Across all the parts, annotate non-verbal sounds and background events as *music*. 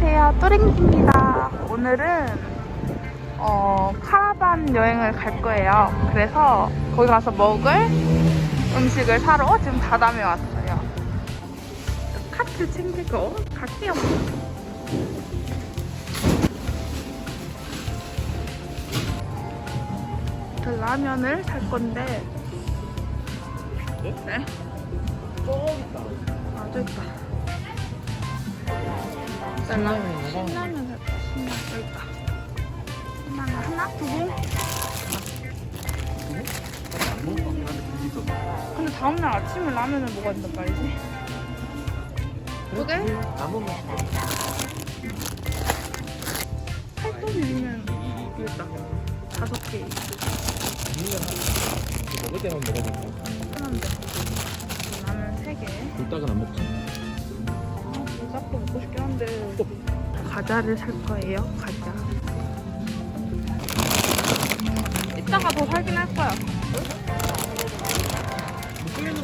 안녕하세요. 또랭입니다. 오늘은 어, 카라반 여행을 갈 거예요. 그래서 거기 가서 먹을 음식을 사러 지금 다담에 왔어요. 카트 챙기고 갈게요. 저 라면을 살 건데 네? 아, 저 있다. 신라면 신라면 살까? 신라면 여기 있다. 신라면 하나? 두 개? 근데 다음날 아침에 라면을 먹어야 된단 말이지. 두 개? 거 팔도리면. 다섯 개. 먹을 때만 먹어야 돼. 편한데. 라면 세 개. 불닭은 안 먹지. 아, 불닭도 먹고 싶긴 한데. 과자를 살 거예요, 과자. 이따가 더 살긴 할 거야.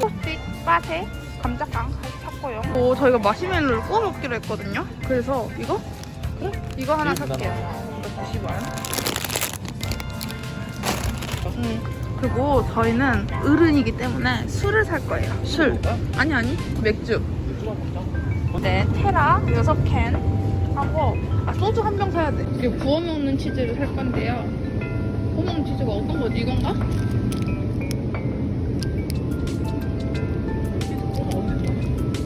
포스틱, 빠세, 감자깡 샀고요. 오, 저희가 마시멜로를 구워 먹기로 했거든요. 그래서 이거? 그래? 이거 하나 제일 살게요. 이거 드시고 와요. 응. 그리고 저희는 어른이기 때문에 술을 살 거예요. 술. 아니, 아니. 맥주. 네, 테라 6캔 하고 아, 소주 한 병 사야 돼. 그리고 구워 먹는 치즈를 살 건데요. 구워 먹는 치즈가 어떤 거지? 이건가?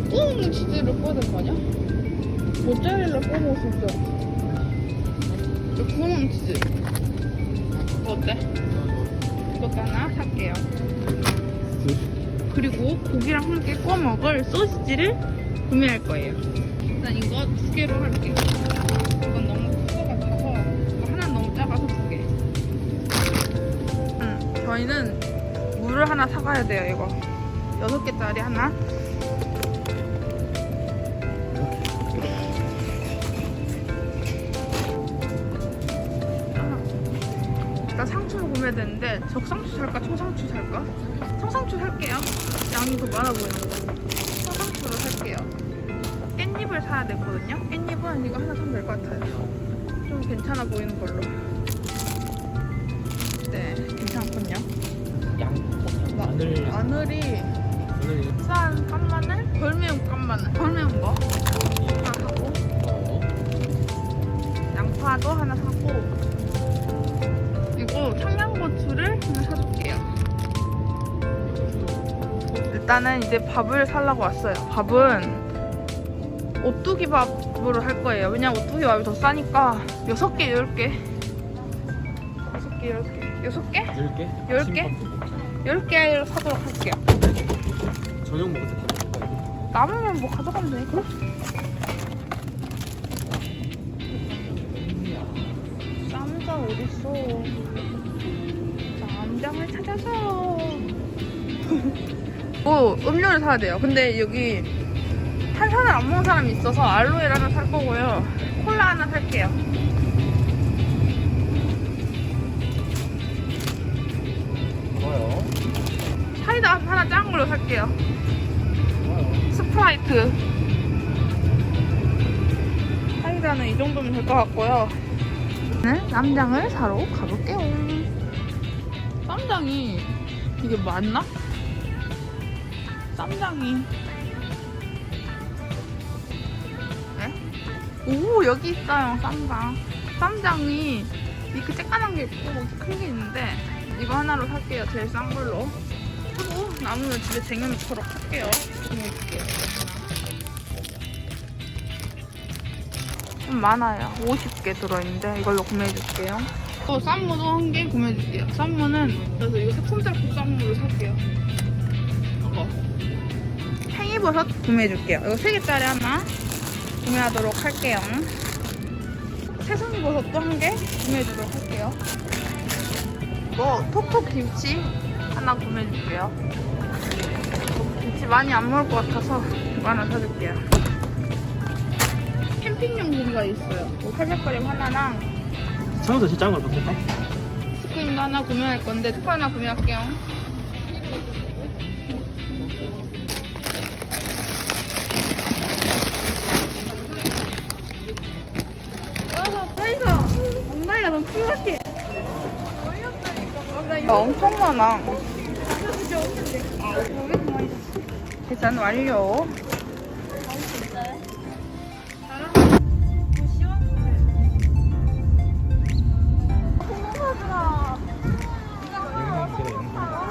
구워 먹는 치즈를 구워야 되는 거 아니야? 모짜렐라 구워 먹을 수 있어. 저 구워 먹는 치즈. 이거 어때? 이것도 하나 살게요. 그리고 고기랑 함께 구워 먹을 소시지를 구매할 거예요. 일단 이거 두 개로 할게요. 이건 너무 큰거 같아서 하나 너무 작아서 두 개. 응, 저희는 물을 하나 사가야 돼요. 이거 여섯 개짜리 하나. 상추를 구매해야 되는데 적상추 살까 초상추 살까? 청상추 살게요. 양이 더 많아 보이는데. 깻잎을 사야 되거든요. 깻잎은 이거 하나 사면 될 것 같아요. 좀 괜찮아 보이는 걸로. 네, 괜찮군요. 양. 마- 마늘. 마늘이 마늘. 싼 깐마늘? 덜 매운 깐마늘. 덜 매운 거 하나 사고 어. 양파도 하나 사고 그리고 청양고추를 하나 사줄게요. 일단은 이제 밥을 살라고 왔어요. 밥은 오뚜기 밥으로 할 거예요. 왜냐면 오뚜기 밥이 더 싸니까 여섯 개, 열 개, 여섯 개, 열 개, 여섯 개, 열 개. 열 개? 열 개를 사도록 할게요. 저녁 먹을 때? 남으면 뭐 가져가면 되니까. 쌈장 어딨어? 쌈장을 찾아서. *laughs* 오, 음료를 사야 돼요. 근데 여기 탄산을 안 먹는 사람이 있어서 알로에를 하나 살 거고요. 콜라 하나 살게요. 좋아요. 사이다 하나 작은 걸로 살게요. 좋아요. 스프라이트. 사이다는 이 정도면 될 것 같고요. 네, 쌈장을 사러 가볼게요. 쌈장이 이게 맞나? 쌈장이. 오, 여기 있어요, 쌈장. 쌈장이 이렇게 쬐깐한 게 있고 큰 게 있는데 이거 하나로 살게요, 제일 싼 걸로. 그리고 남으면 집에 쟁여놓도록 할게요. 구매해줄게요. 좀 많아요. 50개 들어있는데 이걸로 구매해줄게요. 또 쌈무도 한 개 구매해줄게요. 쌈무는 그래서 이거 새콤달콤 쌈무를 살게요. 이거. 팽이버섯 구매해줄게요. 이거 3개짜리 하나 구매하도록 할게요. 새송이버섯도 한개 구매해주도록 할게요. 이거 톡톡 김치 하나 구매해줄게요. 김치 많이 안 먹을 것 같아서 이거 하나 사줄게요. 캠핑용 고기가 있어요. 뭐 팔백그램 하나랑 차우도 진짜 작은 걸 바꿀까? 스크림도 하나 구매할 건데 투표 하나 구매할게요. 너무 킹같아. 야, 엄청 많아. 계산 완료.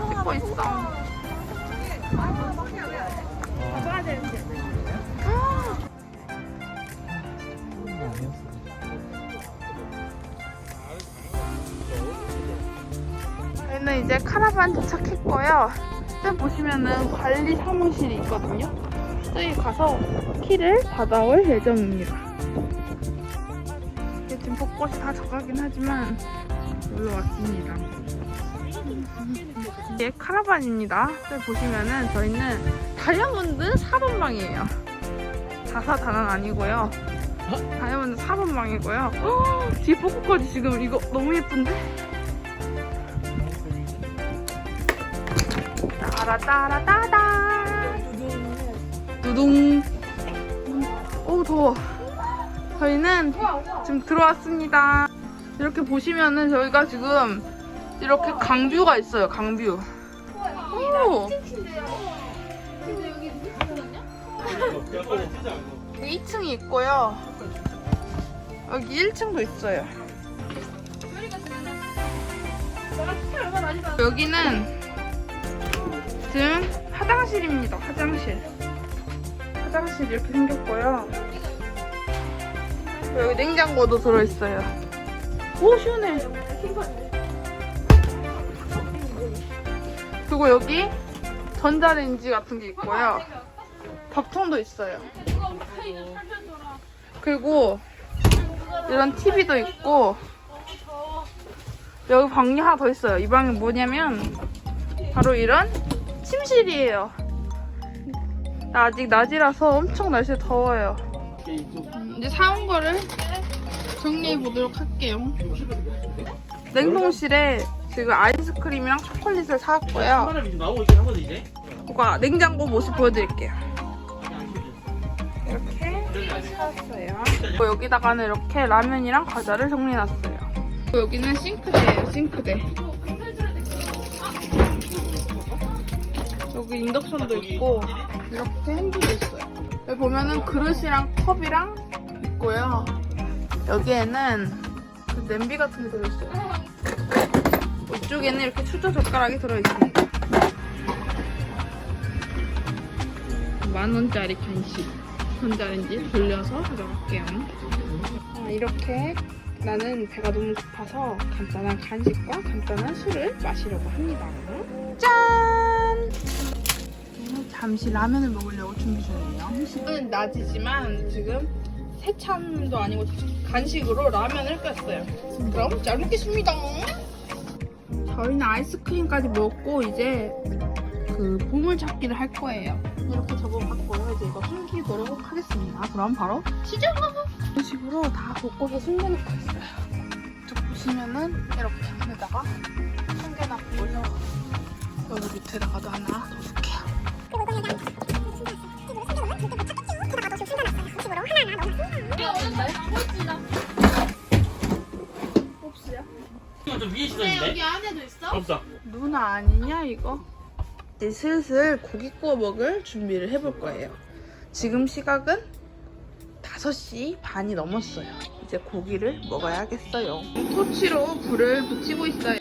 찍고 있어. 저희는 이제 카라반 도착했고요. 저기 보시면은 관리 사무실이 있거든요. 저기 가서 키를 받아올 예정입니다. 지금 벚꽃이 다 져가긴 하지만 놀러 왔습니다. 이게 카라반입니다. 저기 보시면은 저희는 다이아몬드 4번방이에요. 다사다난 아니고요. 다이아몬드 4번방이고요. 뒤에 벚꽃까지 지금 이거 너무 예쁜데? 따라따라따다. 두둥. 오 더워. 저희는 지금 들어왔습니다. 이렇게 보시면은 저희가 지금 이렇게 강뷰가 있어요 강뷰. 오. 2층이 있고요. 여기 1층도 있어요. 여기는 지금 화장실입니다. 화장실. 화장실 이렇게 생겼고요. 여기 냉장고도 들어있어요. 오 시원해. 그리고 여기 전자레인지 같은 게 있고요. 밥통도 있어요. 그리고 이런 TV도 있고 여기 방이 하나 더 있어요. 이 방이 뭐냐면 바로 이런 침실이에요. 아직 낮이라서 엄청 날씨 더워요. 이제 사온 거를 정리해 보도록 할게요. 냉동실에 지금 아이스크림이랑 초콜릿을 사왔고요. 오가 냉장고 모습 보여드릴게요. 이렇게 사왔어요. 여기다가는 이렇게 라면이랑 과자를 정리해놨어요. 여기는 싱크대예요, 싱크대. 여기 인덕션도 있고 이렇게 핸드도 있어요. 여기 보면은 그릇이랑 컵이랑 있고요. 여기에는 그 냄비 같은 게 들어있어요. 이쪽에는 이렇게 수저 젓가락이 들어있습니다. 만 원짜리 간식 전자레인지 돌려서 가져갈게요. 아, 이렇게 나는 배가 너무 고파서 간단한 간식과 간단한 술을 마시려고 합니다. 짠! 잠시 라면을 먹으려고 준비 중이에요. 지금은 낮이지만 지금 세찬도 아니고 간식으로 라면을 꼈어요. 그럼 잘 먹겠습니다. 저희는 아이스크림까지 먹고 이제 그 보물찾기를 할 거예요. 이렇게 적어봤고요. 이제 이거 숨기도록 하겠습니다. 그럼 바로 시작! 이런 식으로 다 곳곳에 숨겨놓고 있어요. 저 보시면은 이렇게 안에다가 숨겨놨고요. 여기 밑에다가도 하나 넣어줄게요. 이거 좀 위에 시선인데? 안에도 있어? 없어. 누나 아니냐 이거? 이제 슬슬 고기 구워 먹을 준비를 해볼 거예요. 지금 시각은 5시 반이 넘었어요. 이제 고기를 먹어야겠어요. 토치로 불을 붙이고 있어요.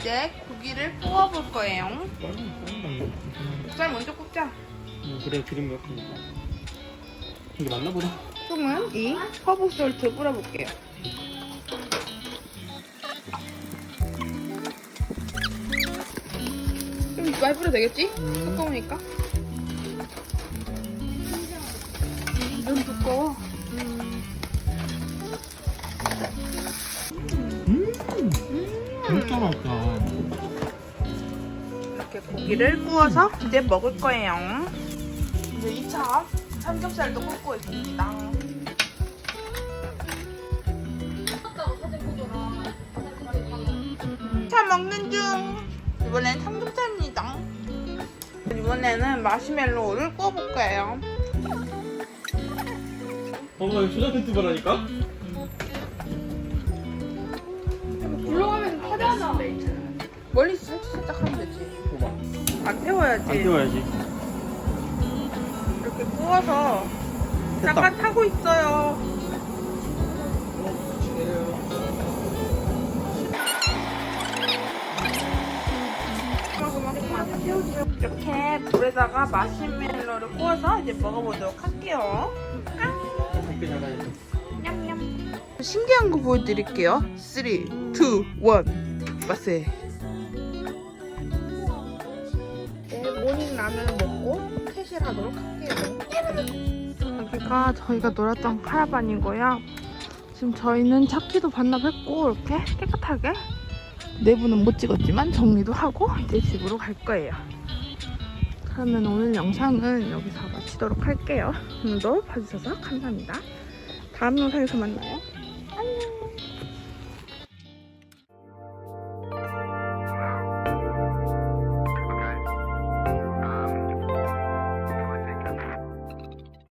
이제 고기를 구워볼 거예요. 쌀 먼저 굽자. 음, 그래 그림 몇 개. 이게 맞나 보다. 콩은 이 허브 솔트 뿌려볼게요. 좀 많이 뿌려도 되겠지? 두꺼우니까. 고기를 음. 구워서 이제 먹을 거예요. 이제 2차 삼겹살도 굽고 있습니다. 차 먹는 중. 이번엔 삼겹살입니다. 이번에는 마시멜로우를 구워볼 거예요. 엄마 이거 초장 텐트 바라니까? 음. 불러가면 커잖아. 안. 안 태워야지. 이렇게 구워서 됐다. 잠깐 타고 있어요. 이렇게 불에다가 마시멜로를 구워서 이제 먹어보도록 할게요. 댓글 달아야지. 신기한 거 보여드릴게요. 3, 2, 1. 맛세. 라면을 먹고 퇴실 하도록 할게요. 여기가 저희가 놀았던 카라반이고요. 지금 저희는 차키도 반납했고 이렇게 깨끗하게 내부는 못 찍었지만 정리도 하고 이제 집으로 갈 거예요. 그러면 오늘 영상은 여기서 마치도록 할게요. 오늘도 봐주셔서 감사합니다. 다음 영상에서 만나요.